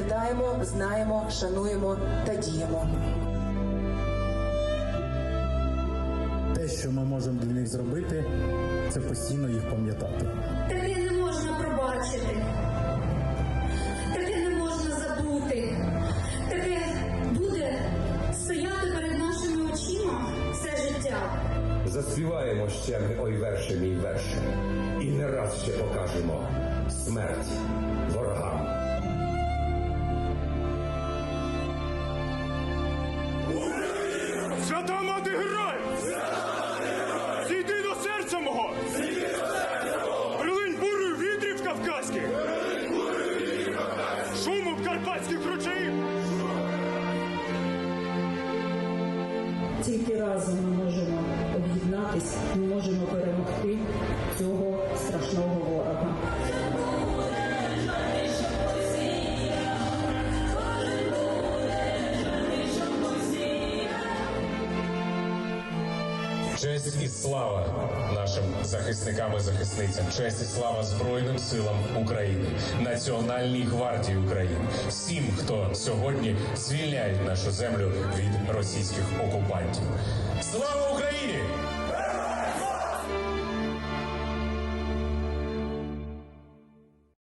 пам'ятаємо, знаємо, шануємо та діємо. Те, що ми можемо для них зробити, це постійно їх пам'ятати. Таке не можна пробачити. Таке не можна забути. Таке буде стояти перед нашими очима все життя. Заспіваємо ще ми ой верше мій верше, і не раз ще покажемо смерть ворогам. Свята мати герой! Зійди до серця мого! Прилинь бурою вітрів кавказьких! в карпатських ручаїв! Тільки разом ми можемо об'єднатись, Честь і слава нашим захисникам і захисницям, честь і слава Збройним силам України, Національній гвардії України, всім, хто сьогодні звільняє нашу землю від російських окупантів. Слава Україні!